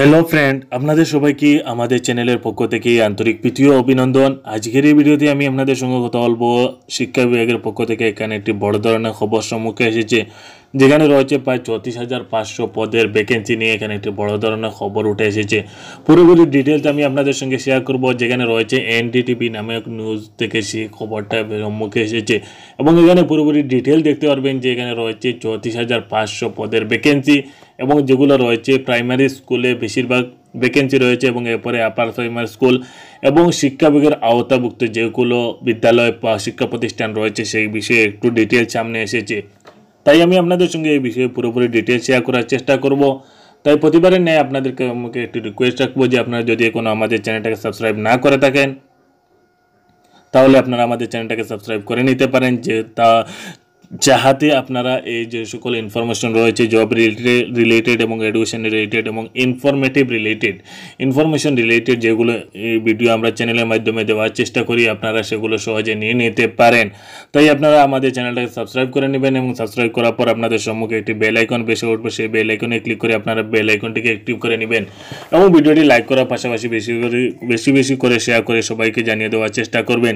Hello friend আপনাদের সবাইকে আমাদের চ্যানেলের পক্ষ থেকে আন্তরিক প্রীতীয় অভিনন্দন। আজকের এই ভিডিওতে আমি আপনাদের সঙ্গে কথা বলব শিক্ষা বিভাগের পক্ষ থেকে। এখানে একটি বড় ধরনের খবর সম্মুখে এসেছে, যেখানে রয়েছে প্রায় চৌত্রিশ হাজার পাঁচশো পদের ভ্যাকেন্সি নিয়ে এখানে একটি বড় ধরনের খবর উঠে এসেছে। পুরোপুরি ডিটেলস আমি আপনাদের সঙ্গে শেয়ার করব। যেখানে রয়েছে এনডিটিভি নামে এক নিউজ থেকে সেই খবরটা সম্মুখে এসেছে। এবং এখানে পুরোপুরি ডিটেল দেখতে পারবেন যে এখানে রয়েছে চৌত্রিশ হাজার পাঁচশো পদের ভ্যাকেন্সি এবং যেগুলো রয়েছে প্রাইমারি স্কুলে বেশিরভাগ ভ্যাকেন্সি রয়েছে এবং এরপরে আপার প্রাইমারি স্কুল এবং শিক্ষা বিভাগের আওতাভুক্ত যেগুলো বিদ্যালয় বা শিক্ষা প্রতিষ্ঠান রয়েছে, সেই বিষয়ে একটু ডিটেলস সামনে এসেছে। তাই আমি আপনাদের সঙ্গে এই বিষয়ে পুরোপুরি ডিটেলস শেয়ার করার চেষ্টা করব। তাই প্রতিবারের ন্যায় আপনাদেরকে আমাকে একটু রিকোয়েস্ট রাখব যে আপনারা যদি কোনো আমাদের চ্যানেলটাকে সাবস্ক্রাইব না করে থাকেন, তাহলে আপনারা আমাদের চ্যানেলটাকে সাবস্ক্রাইব করে নিতে পারেন, যে তা যাহাতে আপনারা এই যে সকল ইনফরমেশন রয়েছে জব রিলেটেড এবং এডুকেশন রিলেটেড এবং ইনফরমেটিভ রিলেটেড ইনফরমেশন রিলেটেড যেগুলো এই ভিডিও আমরা চ্যানেলের মাধ্যমে দেওয়ার চেষ্টা করি, আপনারা সেগুলো সহজে নিয়ে নিতে পারেন। তাই আপনারা আমাদের চ্যানেলটাকে সাবস্ক্রাইব করে নেবেন এবং সাবস্ক্রাইব করার পর আপনাদের সম্মুখে একটি বেল আইকন বেশি উঠবে। সেই বেল আইকনে ক্লিক করে আপনারা বেল আইকনটিকে অ্যাক্টিভ করে নেবেন এবং ভিডিওটি লাইক করার পাশাপাশি বেশি করে, বেশি বেশি করে শেয়ার করে সবাইকে জানিয়ে দেওয়ার চেষ্টা করবেন।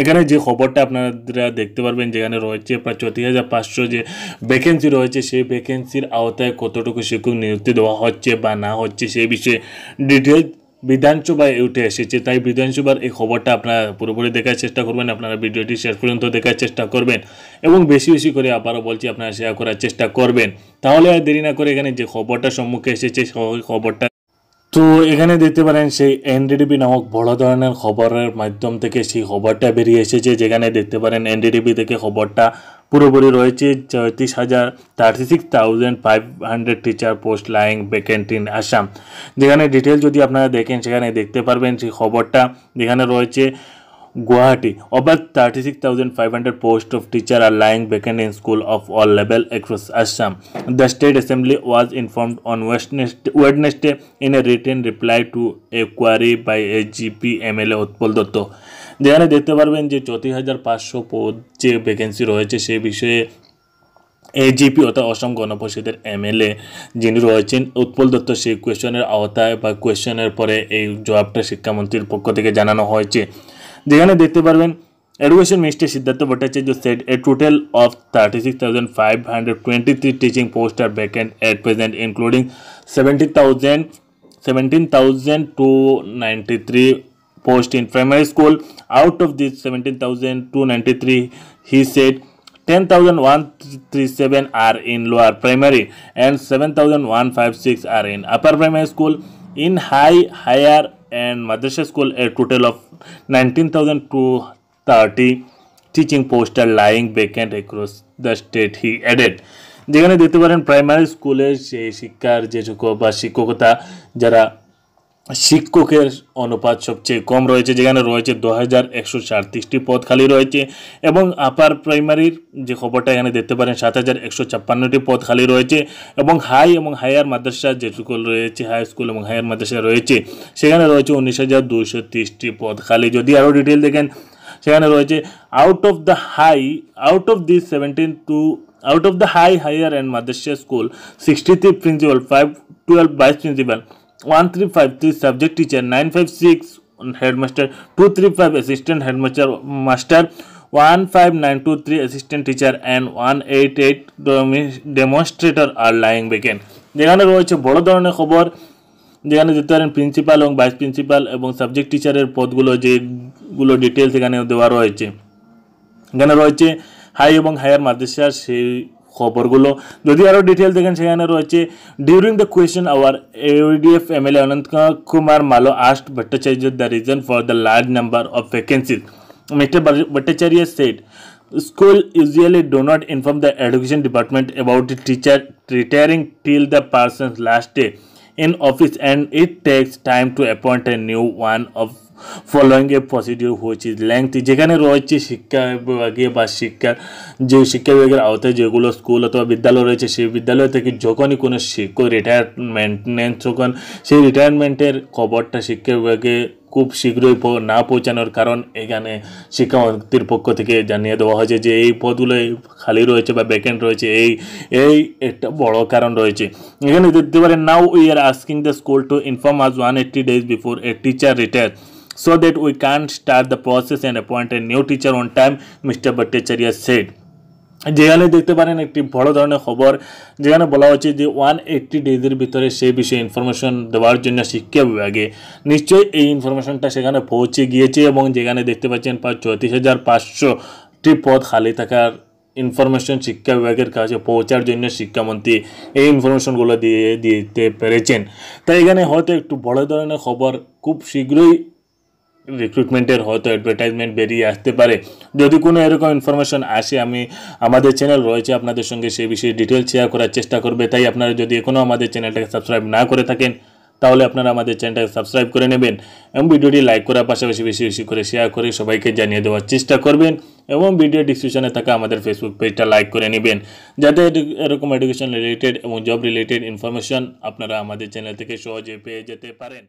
এখানে যে খবরটা আপনারা দেখতে পারবেন, যেখানে রয়েছে প্রায় পাঁচশো যে ভ্যাকেন্সি রয়েছে, সেই ভ্যাকেন্সির আওতায় কতটুকু শিক্ষক নিযুক্তি দেওয়া হচ্ছে বা না হচ্ছে সেই বিষয়ে ডিটেল বিধানসভায় উঠে এসেছে। তাই বিধানসভার এই খবরটা আপনারা পুরোপুরি দেখার চেষ্টা করবেন, আপনারা ভিডিওটি শেষ পর্যন্ত দেখার চেষ্টা করবেন এবং বেশি বেশি করে আবারও বলছি, আপনারা শেয়ার করার চেষ্টা করবেন। তাহলে আর দেরি না করে এখানে যে খবরটা সম্মুখে এসেছে খবরটা তো এখানে দেখতে পারেন, সেই এনডিডিবি নামক বড় ধরনের খবরের মাধ্যম থেকে সেই খবরটা বেরিয়ে এসেছে, যেখানে দেখতে পারেন এনডিডিবি থেকে খবরটা পুরোপুরি রয়েছে চৌত্রিশ হাজার thirty six thousand five hundred teacher post lying vacant in Assam যেখানে ডিটেলস যদি আপনারা দেখেন, সেখানে দেখতে পারবেন সেই খবরটা। যেখানে রয়েছে Guwahati. Over thirty six thousand five hundred post of teacher are lying vacant in school of all level across Assam the state assembly was informed on Wednesday Wednesday in a written reply to a query by A GP M L A Utpal Dutta যেখানে দেখতে পারবেন যে চৌত্রিশ পদ যে vacancy রয়েছে সে বিষয়ে AGP অর্থাৎ অসম গণপরিষদের এমএলএ যিনি রয়েছেন, উৎপল দত্ত সেই কোয়েশনের আওতায় বা কোয়েশনের পরে এই জবটা শিক্ষামন্ত্রীর পক্ষ থেকে জানানো হয়েছে। যেখানে দেখতে পারবেন education minister Siddhartha Bhattacharya set a total of thirty six thousand five hundred twenty three teaching post are vacant at present including seventeen thousand seventeen thousand two ninety three post in primary school. Out of these 17,293, he said 10,137 are in lower primary and 7,156 are in upper primary school. In high, higher, and madrasa school, a total of 19,230 teaching posts are lying vacant across the state, he added. যেখানে দেখতে পারেন primary স্কুলের সেই শিক্ষার যে বা শিক্ষকতা যারা শিক্ষকের অনুপাত সবচেয়ে কম রয়েছে, যেখানে রয়েছে দু হাজার একশো সাতত্রিশটি পদ খালি রয়েছে এবং আপার প্রাইমারির যে খবরটা এখানে দেখতে পারেন, সাত হাজার একশো ছাপ্পান্নটি পদ খালি রয়েছে এবং হাই এবং হায়ার মাদ্রাসা যে স্কুল রয়েছে, হাই স্কুল এবং হায়ার মাদ্রাসা রয়েছে, সেখানে রয়েছে উনিশ হাজার দুইশো তিরিশটি পদ খালি। যদি আরও ডিটেল দেখেন, সেখানে রয়েছে out of the high out of this seventeen two out of the high higher and Madrasa school sixty three principal five twelve vice principal 1353 subject teacher 956 headmaster 235 assistant headmaster master 15923 assistant teacher and 188 demonstrator are lying vacant যেখানে রয়েছে বড় ধরনের খবর যেখানে দেখতে পারেন principal এবং vice principal এবং সাবজেক্ট টিচারের পদগুলো যেগুলো ডিটেলস এখানে দেওয়া রয়েছে এখানে রয়েছে হাই এবং হায়ার মাদ্রাসার সেই খবরগুলো। যদি আরও ডিটেল দেখেন, সেখানে রয়েছে during the question hour A D F M L A Ananta Kumar Malo asked Bhattacharya the reason for the large number of vacancies mister Bhattacharya set School usually do not inform the education department about the teacher retiring till the person's last day. In office and it takes time to appoint a new one of following a procedure হয়েছে length যেখানে রয়েছে শিক্ষা বিভাগে বা শিক্ষা, যে শিক্ষা বিভাগের আওতায় যেগুলো স্কুল অথবা বিদ্যালয় রয়েছে, সেই বিদ্যালয় থেকে যখনই কোনো শিক্ষক রিটায়ারমেন্ট নেন, তখন সেই রিটায়ারমেন্টের খবরটা শিক্ষা বিভাগে খুব শীঘ্রই না পৌঁছানোর কারণ এখানে শিক্ষামন্ত্রীর পক্ষ থেকে জানিয়ে দেওয়া হয়েছে যে এই পদগুলো খালি রয়েছে বা ভ্যাকেন্ট রয়েছে, এই এই একটা বড় কারণ রয়েছে। এখানে দেখতে পারেন now we are asking the school to inform as one eighty days before a teacher retire so that we can start the process and appoint a new teacher on time mr bhattacharya said. যেখানে দেখতে পারেন একটি বড় ধরনের খবর, যেখানে বলা হচ্ছে যে ওয়ান এইট্টি ডেজের ভিতরে সেই বিষয়ে ইনফরমেশন দেওয়ার জন্য শিক্ষা বিভাগে নিশ্চয়ই এই ইনফরমেশনটা সেখানে পৌঁছে গিয়েছে এবং যেখানে দেখতে পাচ্ছেন প্রায় চৌত্রিশ হাজার পাঁচশোটি পদ খালি থাকার ইনফরমেশন শিক্ষা বিভাগের কাছে পৌঁছার জন্য শিক্ষামন্ত্রী এই ইনফরমেশনগুলো দিয়ে দিতে পেরেছেন। তাই এখানে হয়তো একটু বড় ধরনের খবর খুব শীঘ্রই রিক্রুটমেন্টের হয়তো অ্যাডভার্টাইজমেন্ট বেরিয়ে আসতে পারে। যদি কোনো এরকম ইনফরমেশন আসে, আমি, আমাদের চ্যানেল রয়েছে, আপনাদের সঙ্গে সেই বিষয়ে ডিটেল শেয়ার করার চেষ্টা করবে। তাই আপনারা যদি এখনও আমাদের চ্যানেলটাকে সাবস্ক্রাইব না করে থাকেন, তাহলে আপনারা আমাদের চ্যানেলটাকে সাবস্ক্রাইব করে নেবেন এবং ভিডিওটি লাইক করার পাশাপাশি বেশি বেশি করে শেয়ার করে সবাইকে জানিয়ে দেওয়ার চেষ্টা করবেন এবং ভিডিও ডিসক্রিপশনে থাকা আমাদের ফেসবুক পেজটা লাইক করে নেবেন। যাতে এরকম এডুকেশন রিলেটেড এবং জব রিলেটেড ইনফরমেশন আপনারা আমাদের চ্যানেল থেকে সহজে পেয়ে যেতে পারেন।